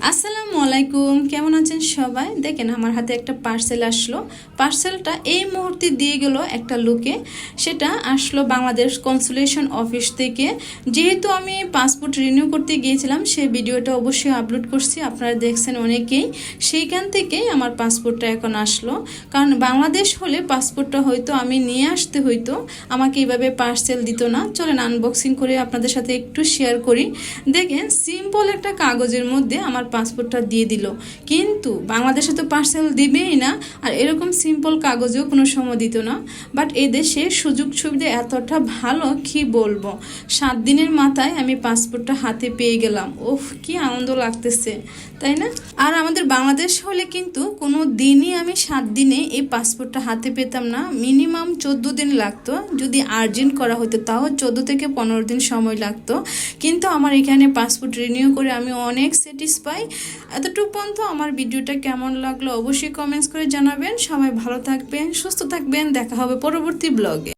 Hasta la আলাইকুম, কেমন আছেন সবাই? দেখেন আমার হাতে একটা পার্সেল আসলো। পার্সেলটা এই মুহূর্তে দিয়ে গেল একটা লোকে। সেটা আসলো বাংলাদেশ কনসুলেশন অফিস থেকে। যেহেতু আমি পাসপোর্ট রিনিউ করতে গিয়েছিলাম, সেই ভিডিওটা অবশ্যই আপলোড করছি। আপনারা দেখছেন অনেকেই। সেইখান থেকেই আমার পাসপোর্টটা এখন আসলো। কারণ বাংলাদেশ হলে পাসপোর্টটা হয়তো আমি নিয়ে আসতে হইতো। আমাকে এইভাবে পার্সেল দিত না। চলেন আনবক্সিং করে আপনাদের সাথে একটু শেয়ার করি। দেখেন সিম্পল একটা কাগজের মধ্যে আমার পাসপোর্টটা দিয়ে দিল। কিন্তু বাংলাদেশে তো পার্সেল দিবেই না, আর এরকম সিম্পল কাগজেও কোনো সময় দিত না। বাট এদেশে সুযোগ সুবিধা এতটা ভালো, কি বলব? সাত দিনের মাথায় আমি পাসপোর্টটা হাতে পেয়ে গেলাম। ওফ, কি আনন্দ লাগতেছে, তাই না? আর আমাদের বাংলাদেশ হলে কিন্তু কোনো দিনই আমি সাত দিনে এই পাসপোর্টটা হাতে পেতাম না। মিনিমাম চোদ্দ দিন লাগতো। যদি আর্জেন্ট করা হতো, তাও চোদ্দ থেকে পনেরো দিন সময় লাগতো। কিন্তু আমার এখানে পাসপোর্ট রিনিউ করে আমি অনেক স্যাটিসফাই এতটুকু পর্যন্ত আমার ভিডিওটা কেমন লাগল অবশ্যই কমেন্টস করে জানাবেন। সবাই ভালো থাকবেন, সুস্থ থাকবেন। দেখা হবে পরবর্তী ব্লগে